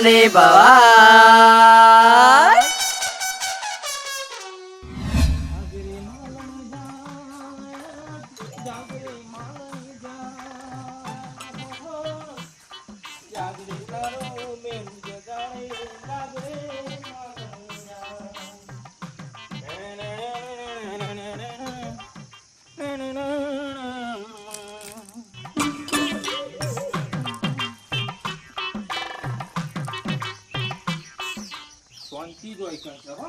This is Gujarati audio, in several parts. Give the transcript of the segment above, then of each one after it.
ને ભવાય શાંતિ હો.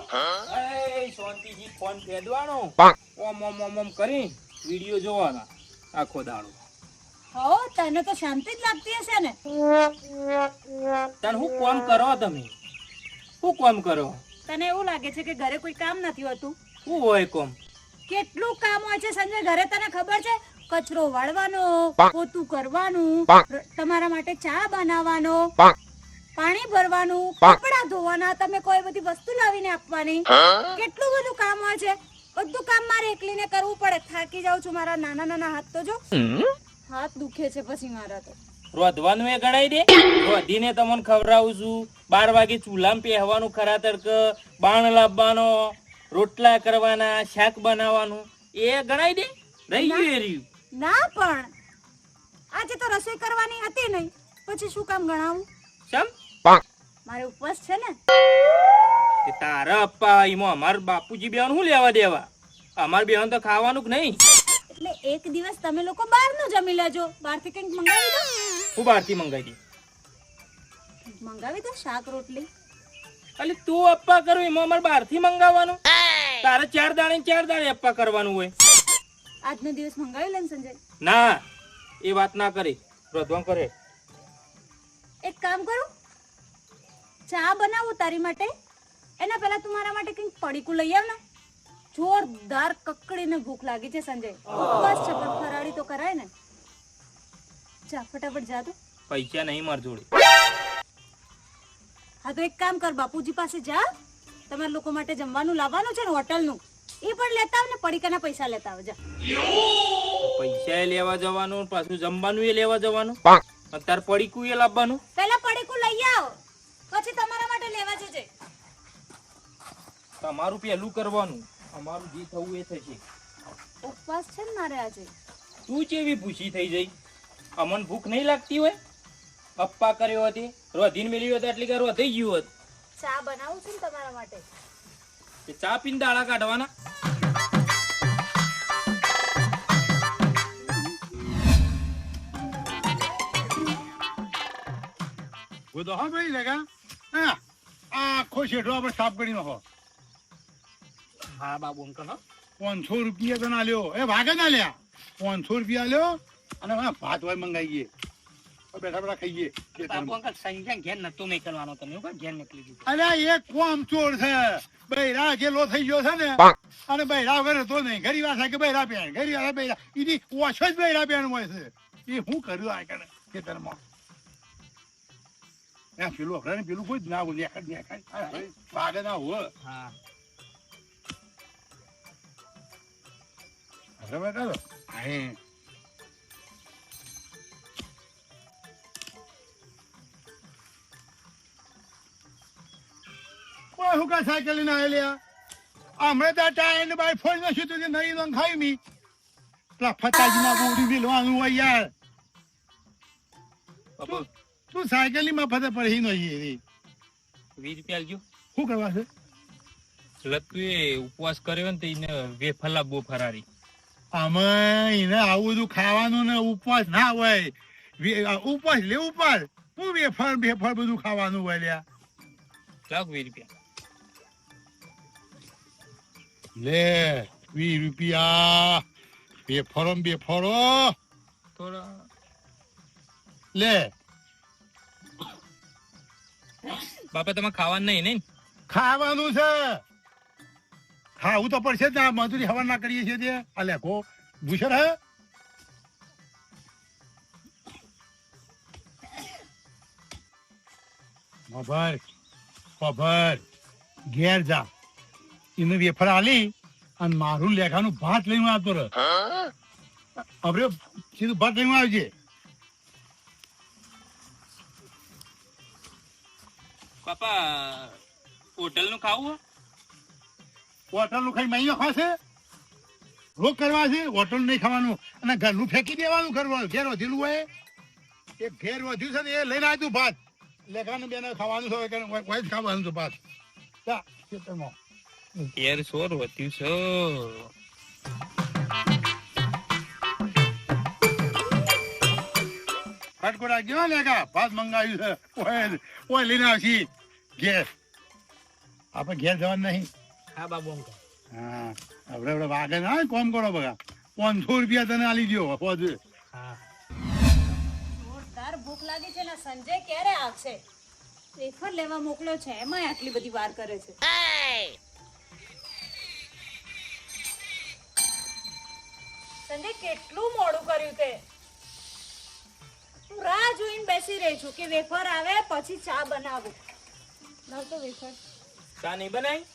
એ શાંતિથી ફોન ફેદવાનો ઓમ ઓમ ઓમ ઓમ કરી વીડિયો જોવાના આખો દાડો. હો તને તો શાંતિ જ લાગતી હશે ને? તને હું કોમ કરો તમે? શું કોમ કરો? તને એવું લાગે છે કે ઘરે કોઈ કામ નથી હોતું? શું હોય કોમ? કેટલું કામ હોય છે સંજય? ઘરે તને ખબર છે? કચરો વાળવાનો પોતું કરવાનું તમારા માટે ચા બનાવવાનો. પાણી ભરવાનું કપડા ધોવાના તમે કોઈ બધી વસ્તુ લાવીને આપવાની? કેટલું બધું કામ હોય છે? બધું કામ મારે એકલીને કરવું પડે. થાકી જાઉં છું મારા નાના નાના હાથ તો જો. હાથ દુખે છે પછી મારા તો. રોધવાનું એ ગણાય દે? રોધીને તમને ખવડાવું છું. બાર વાગે ચૂલામાં પહેવાનું ખરા તડક. બાણ લાવવાનો રોટલા કરવાના શાક બનાવવાનું. એ ગણાય દે? રહી ગયું એ રહ્યું. ના પણ. આજે તો રસોઈ કરવાની હતી નહીં. પછી શું કામ ગણાવું? ચમ? મારે ઉપવાસ છે ને? તે તારા અપ્પા એમાં અમાર બાપુજી બેન શું લેવા દેવા? અમાર બેન તો ખાવાનું કે નહીં. એટલે એક દિવસ તમે લોકો બહારનું જમી લેજો. બહારથી કંઈક મંગાવી દો. હું બહારથી મંગાવી દે મંગાવી દો શાક રોટલી. અલે તું અપ્પા કરું એમાં અમારે બહારથી મંગાવવાનું? તારે ચાર દાણે ચાર દાણે અપ્પા કરવાનું હોય. આજનો દિવસ મંગાવી લે સંજય. ના એ વાત ના કરી. રોધવા કરે. એક કામ કરું ચા બનાવું તારી માટે? એના પહેલા તું મારા માટે કંઈક પડીકું લઈ આવ ને. જોરદાર કકડીને ભૂખ લાગી છે સંજય બસ છે પણ ફરાળી તો કરાય ને. જા ફટાફટ જા તું. પૈસા નહીં માર જોડે. હા તો એક કામ કર બાપુજી પાસે જા. તમારા લોકો માટે જમવાનું લાવવાનું છે ને હોટલનું. એ પણ લેતા આવ ને પડીકાના પૈસા લેતા આવજા. પૈસા એ લેવા જવાનું પાછું જમવાનું એ લેવા જવાનું. અત્યારે પડીકું એ લાવવાનું. પેલા પડીકું લઈ આવ. પછી તમારા માટે લેવા જજે. તમારું પેલું કરવાનું. અમારું જે થવું એ થશે. ઉપવાસ છે ને મારે આજે? તું ચેવી ભૂસી થઈ જઈ? અમન ભૂખ નહીં લાગતી હોય? અપ્પા કર્યો હતી રોધીને મેલી હોત એટલી કે રોધાઈ ગયું હોત. ચા બનાવું છું ને તમારા માટે? ચા પીને દાળા કાઢવાના? હું તો હા ભાઈ લગા હા આખો શેઠો આપણે સાફ કરી નાખો. હા બાબુ અંકલ પાંચસો રૂપિયા તો ના લ્યો એ ભાગે ના લ્યા પાંચસો રૂપિયા લ્યો અને હા ભાત હોય મંગાવીએ બેઠા બેઠા ખાઈએ બાબુ અંકલ સંજ્ઞા ઘેર નતો મેકલવાનો તમે ઘેર નીકળી દીધું. અરે એક કોમ ચોર છે. બૈરા જેલો થઈ ગયો છે ને અને બૈરા વગર તો નહીં. ઘરી વાત કે બૈરા પહેણ ઘરી વાત બૈરા. એની ઓછો જ બૈરા પહેણ હોય છે. એ હું કર્યું આ કરે ખેતરમાં? ત્યાં પેલું અઘરા ને પેલું કોઈ જ ના બોલે ભાગે ના હોય હા બરાબર કરો હા કોઈ હું કા સાયકલ લઈને આવેલા હમણાં તો ટાયર ને બાય ફોડ નથી તું નહીં તો ખાઈ મી પેલા ફતાજી ના બોડી મિલવાનું હોય યાર તું સાયકલની મફતે પડી નહીં રે. વીસ રૂપિયા આલજો શું કરવા છે? લતું એ ઉપવાસ કર્યો ને તો એને વેફલા બહુ ફરારી. આમાં એને આવું બધું ખાવાનું ને ઉપવાસ ના હોય. ઉપવાસ લે ઉપવાસ. હું વેફર બેફર બધું ખાવાનું હોય લ્યા? લાખ વીસ રૂપિયા. લે વીસ રૂપિયા. બેફરો ને બેફરો થોડા લે બાપા તમે ખાવાનું નહીં નહીં? ખાવાનું છે. ખાવું તો પડશે જ ને મજૂરી હવા ના કરીએ છીએ તે આ લેખો ભૂષણ હે? ખબર ખબર. ઘેર જા. એને વેફર આલી અને મારું લેખાનું ભાત લઈને આવતો રહે. અરે સીધું ભાત લઈને આવજે બાપા હોટલનું ખાવું હોટલનું ખાઈ મહિનો ખાશે રોગ કરવા છે? હોટલ નહીં ખાવાનું. અને ઘરનું ફેંકી દેવાનું કરવાનું ઘેર વધેલું હોય એ? ઘેર વધ્યું છે ને એ લઈને આવ્યું ભાત. લેખાને બેને ખાવાનું છે કોઈ જ ખાવાનું છે ભાત. ખેતરમાં. ઘેર સોર વધ્યું છે. ફટકોડા રાખજો લેખા ભાત મંગાવ્યું છે. ઓય ઓય લઈને આવશી. ઘેર. આપણે ઘેર જવાનું નહીં. હા બાબુ હા આપણે આપણે વાગે ના કોમ કરો બગા પાંચસો રૂપિયા તને આલી દો હોજ હા. જોરદાર ભૂખ લાગી છે ને સંજય ક્યારે આવશે? વેફર લેવા મોકલ્યો છે એમાં આટલી બધી વાર કરે છે. સંજય કેટલું મોડું કર્યું તે? હું રાહ જોઈને બેસી રહી છું કે વેફર આવે પછી ચા બનાવું. લાવ વેફર ચા નહીં બનાવી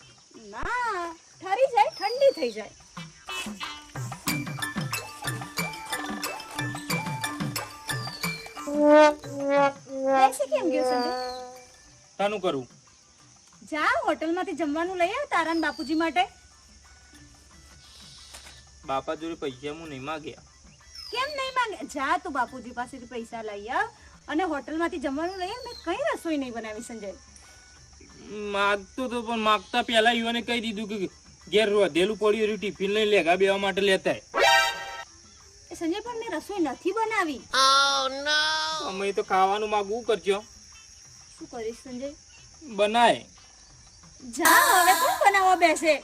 ના ઠરી જાય ઠંડી થઈ જાય. કેમ તાનું કરું? જા હોટલમાંથી જમવાનું લઈ આવ તારા બાપુજી માટે. બાપા જોડે પૈસા હું નહીં માગ્યા. કેમ નહીં માંગે જા તું બાપુજી પાસેથી પૈસા લઈ આવ અને હોટલમાંથી જમવાનું લઈ આવ મેં કઈ રસોઈ નહીં બનાવી સંજય. માગતો તો પણ માગતા પહેલા યુવાને કહી દીધું કે ઘેર વધેલું પડ્યું રહ્યું ટિફિન લઈને લેગા બેવા માટે લેતા સંજય પણ મેં રસોઈ નથી બનાવી. અમે તો ખાવાનું માગવું કરજો. શું કરીશ સંજય? બનાય. જા હવે કોણ બનાવવા બેસે?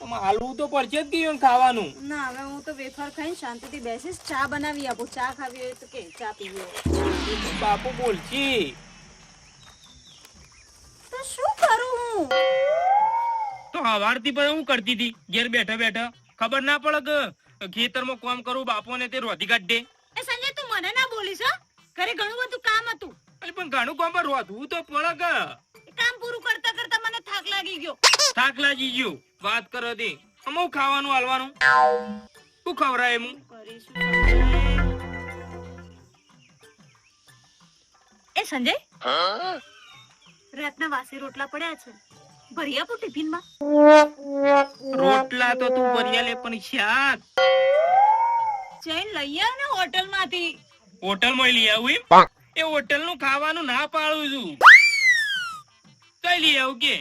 હાલવું તો પડશે જ કે ખાવાનું. ના હવે હું તો વેફર ખાઈને શાંતિથી બેસીશ ચા બનાવી આપું. ચા ખાવી હોય તો કે ચા પીવી બાપુ બોલશે તો શું કરું હું તો હવારથી પણ હું કરતી હતી. ઘેર બેઠા બેઠા. ખબર ના પડે કે ખેતરમાં કામ કરું બાપોને તે રોધી કાઢે એ સંજય તું મને ના બોલીશ હો. ઘરે ઘણું બધું કામ હતું. અરે પણ ઘણું કામ પર રોધવું તો પડે કે? કામ પૂરું કરતા કરતા મને થાક લાગી ગયો. થાક લાગી ગયો. વાત કરો તે અમુક ખાવાનું હાલવાનું? શું ખવરાય એમ એ સંજય? રાતના વાસી રોટલા પડ્યા છે. ભરી આપું ટિફિનમાં રોટલા તો તું ભર્યા લે પણ શાક. જઈને લઈ આવ ને હોટલમાંથી હોટલમાં લઈ આવું એમ? એ હોટલનું ખાવાનું ના પાડું છું. કઈ લઈ આવું કે?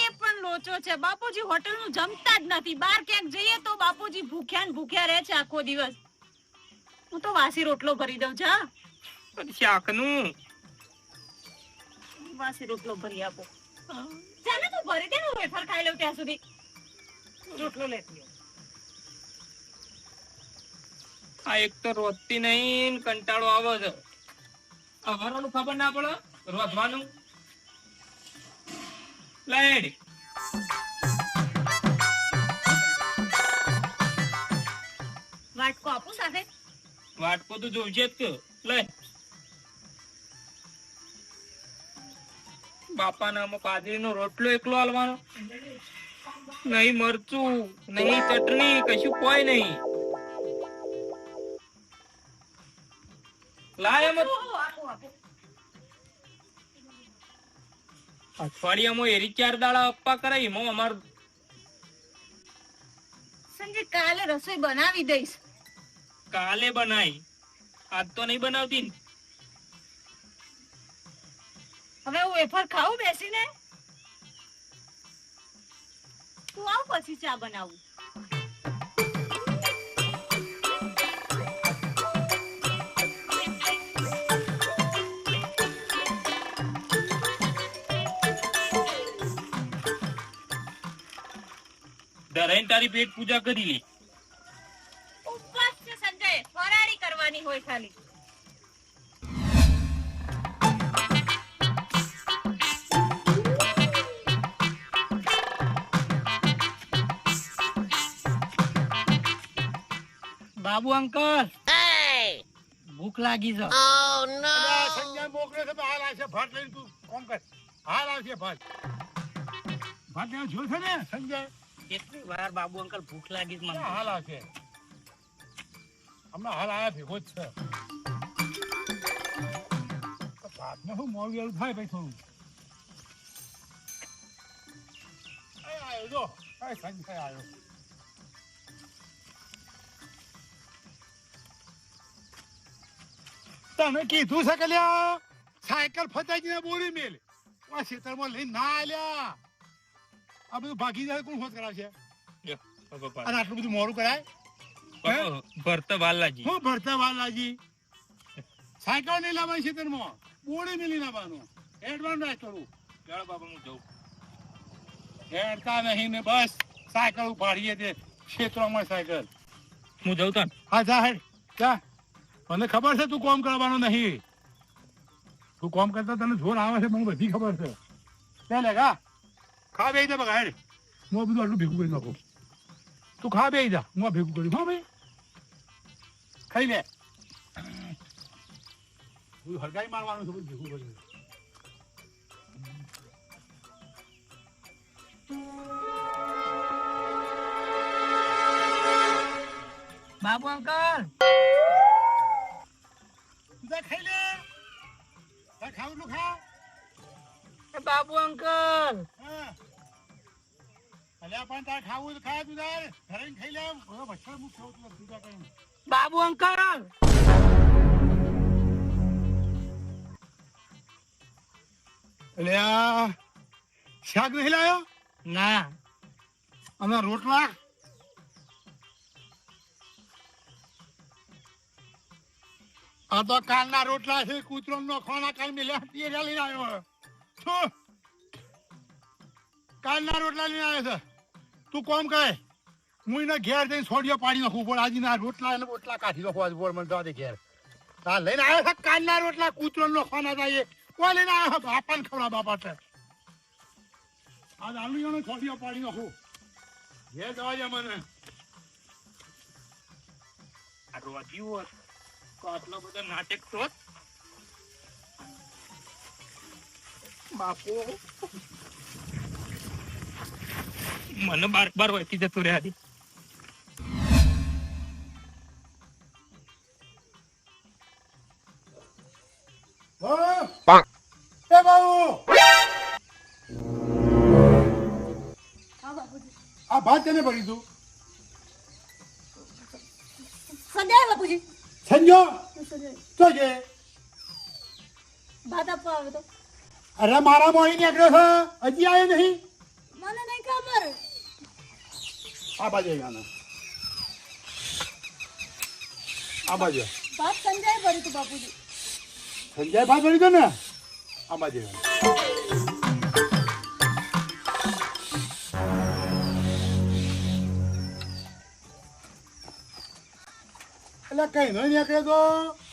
એ પણ લોચો છે. બાપુજી હોટલનું જમતા જ નથી. બહાર ક્યાંક જઈએ તો બાપુજી ભૂખ્યા ને ભૂખ્યા રહે છે આખો દિવસ. હું તો વાસી રોટલો ભરી દઉં છું હા. શાકનું વાસી રોટલો ભરી આપો. ચાલે તું ભરી દે ને હું વેફર ખાઈ લઉં ત્યાં સુધી રોટલો લેતી આવ. આ એક તો રોજતી નહીં ને કંટાળો આવે છે અવારનું ખબર ના પડે રોધવાનું લાઈડ વાટકો આપું સાથે વાટકો તો જોઈશે જ કે લે બાપા નામ પાદરીનો રોટલો એકલો હાલવાનો. નહીં મરચું નહીં ચટણી કશું કોઈ નહીં. લાય એમ અઠવાડિયામાં એરી ચાર દાડા અપ્પા કરાય એમાં અમાર સંજય કાલે રસોઈ બનાવી દઈશ. કાલે બનાવી આજ તો નહીં બનાવતી ને. હવે વેફર ખાઉં બેસીને? તું આવ પછી ચા બનાવું. ધરાઈને તારી પેટ પૂજા કરી લે. ઉપવાસ છે સંજય. ફરાળી કરવાની હોય ખાલી. બાબુ અંકલ. ભૂખ લાગી છે. અલ્યા, સંજય મોકલ્યો છે હાલ આવશે ભાત લઈને તું કોમ કર. હાલ આવશે ભાત. ભાત લેવા જોયું છે ને સંજય? કેટલી વાર બાબુ અંકલ ભૂખ લાગી છે મને. હાલ આવશે? હમણાં હાલ આયા ભેગો જ છે. ભાતમાં શું મોડું થાય ભાઈ થોડું? જો. સંજય આયો. તને કીધું છે કે લ્યા સાયકલ ફતાજીને બોરી મેલ. આ ખેતરમાં લઈ ના આલ્યા. આ બધું ભાગી જાય કોણ ખોટ કરાવશે? અને આટલું બધું મોડું કરાય? ભરતા વાલાજી. હું ભરતા વાલાજી. સાયકલ નહીં લાવવાની ખેતરમાં બોરી મેલી લાવવાનું. એડવાન્સ રાખ કરું ચાલો બાપા હું જઉં. હેડતા નહીં ને બસ. સાયકલ ઉપાડીએ તે ક્ષેત્રોમાં સાયકલ. હું જઉં તને. હા જા હેડ. જા. મને ખબર છે તું કોમ કરવાનો નહીં? તું કોમ કરતા તને જોર આવે છે, મને બધી ખબર છે. લે લે ગા ખા બે જા બગા હેડ. હું બધું આટલું ભેગું કરી નાખું. તું ખા બે જા. હું ભેગું કરી હા, ભાઈ. ખાઈ લે. બધું હરગાઈ મારવાનું છે ભેગું કરી બાબુ અંકલ. જા ખાઈ લે. જા ખાવું ખા બાબુ અંકલ. અલ્યા પણ તાર ખાવું તો ખા તું તાર. ઘરે ખાઈ લે. હવે વચ્ચે મુખ ખાવું તું તું જા કઈ બાબુ અંકલ. અલ્યા શાક નહીં લાયો? ના. અમે રોટલા? આ તો કાલના રોટલા છે કૂતરો નો ખોના કાલ મિલ્યા તે લઈને આવ્યો કાલના રોટલા લઈને આવ્યો છે. તું કોમ કહે હું એને ઘેર જઈને છોડીઓ પાડી નાખું, પણ આજે ના રોટલા અને રોટલા કાઢી નાખો, આજે બોર મને દે ઘેર. હા લઈને આવ્યો છે કાલના રોટલા કૂતરો નો ખોના જાય કોઈ લઈને આવ્યો છે? બાપાને ખવડા બાપા છે. આજ આલુ છોડીઓ પાડી નાખું. ઘેર જવા મને. આ રોજી હોત તો આટલો બધો નાટક તો બાપુ. મને બાર બાર વળતી જતું રહ્યા હતી આ ભાત તેને ભરી તું સંજય બાપુજી સંજો તો છે ભાત આપવા આવે તો. અરે મારા મોણી નીકળ્યો છે? હજી આવ્યો નહીં? મને નહીં ખબર. આ બાજુ આવ્યા આ બાજુ ભાત સંજય ભરી તું બાપુજી. સંજય ભાત ભરી દો ને? આ બાજુ એટલે કઈ નહીં નીકળે તો?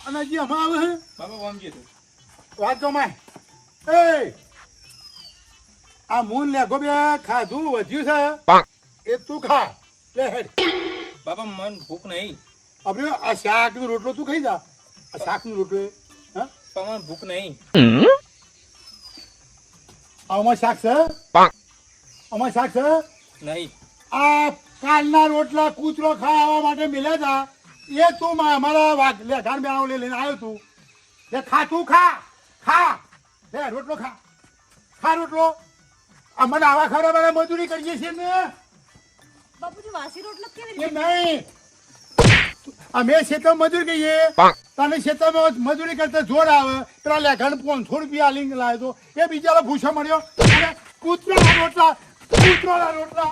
અને જે હમણાં આવે છે બાબા વાંચી તું. વાત તો માય. એ આ મૂન લે ગોબે ખાધું વધ્યું છે. એ તું ખા. લે હેડ. બાબા મન ભૂખ નહીં. આપણે આ શાકનું રોટલો તું ખાઈ જા. આ શાકનું રોટલો. હા? પણ ભૂખ નહીં. આમાં શાક છે? આમાં શાક છે? નહીં. આ કાલના રોટલા કૂતરો ખાવા માટે મિલ્યા હતા એ તું મારા વાઘ લે લઈ લઈને આવ્યો તું. લે ખા તું ખા ખા. લે રોટલો ખા. ખા રોટલો. અમને મને આવા ખરા બધા મજૂરી કરીએ છીએ ને. બાપુજી વાસી રોટલો કેવી નહીં. અમે ખેતર મજૂર કહીએ તને ખેતરમાં મજૂરી કરતા જોર આવે. પેલા લેખન પાંચસો રૂપિયા લિંગ લાવ્યો તો. એ બીજા ભૂસો મળ્યો. અને રોટલા કૂતરાના રોટલા.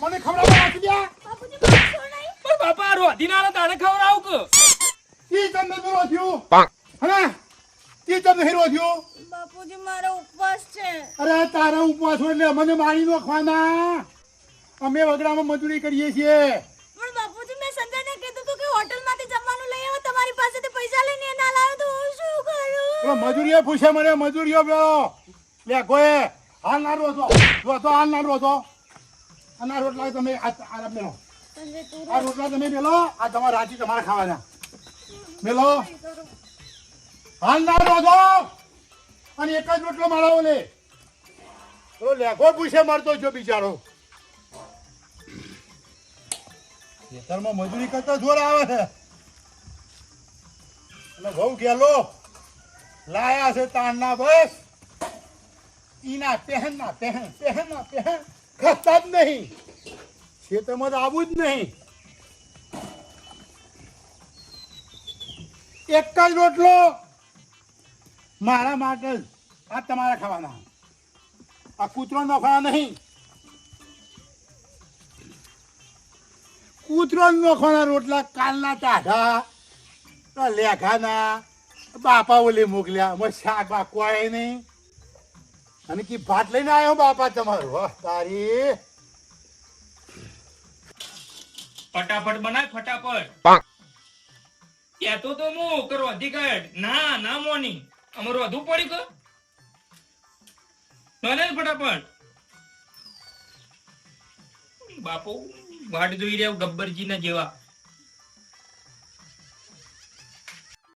મને ખબર નાખી દ્યા બાપુજી મારશો નહીં પણ બાપા રોધી ના તાણે ખવડાવું કે? ઈ તમને રોધ્યું હે? ઈ તમને રોધ્યું બાપુજી મારો ઉપવાસ છે. અરે તારા ઉપવાસ હોય એટલે અમને મારી નાખવાના. અમે વગડામાં મજૂરી કરીએ છીએ. પણ બાપુજી મેં સંજયને કીધું હતું કે હોટલમાંથી જમવાનું લઈ આવો તમારી પાસેથી પૈસા લઈને ના લાવ્યો તો હું શું કરું? મજૂરીએ પૂછે મને મજૂરીઓ પેલો લે કોઈ હાલ ના રોતો. રોતો હાલ ના રોતો. આ ના રોટલા તમે આ આ મેલો સંજય તું આ રોટલા તમે મેલો, આ તમારા રાજી તમારે ખાવાના. મેલો. હાલ ના રોજો અને એક જ રોટલો મારાવો લે લેખો પૂછે મારતો જો બિચારો. ખેતરમાં મજૂરી કરતા જોર આવે છે. અને બહુ ગેલો, લાયા છે તાણના બસ. ઈના પહેન ના પહેન પહેન ના પહેન. ખસતા જ નહીં. ખેતરમાં તો આવું જ નહીં. એક જ રોટલો. મારા માટે આ તમારા ખાવાના. આ કૂતરો નોખવાના નહીં. કૂતરો નોખવાના રોટલા કાલના ટાઢા લેખાના બાપા ઓલી મોકલ્યા. મને શાક બાકવાય નહીં. અને કી ભાત લઈને આવ્યો બાપા તમારો? તારી. ફટાફટ બનાય ફટાફટ. કેતો તો હું કરો અધિકાર. ના ના મોની. અમારું વધુ પડી ગયો. બને ફટાફટ. બાપુ વાટ જોઈ રહ્યા ગબ્બરજી ના જેવા.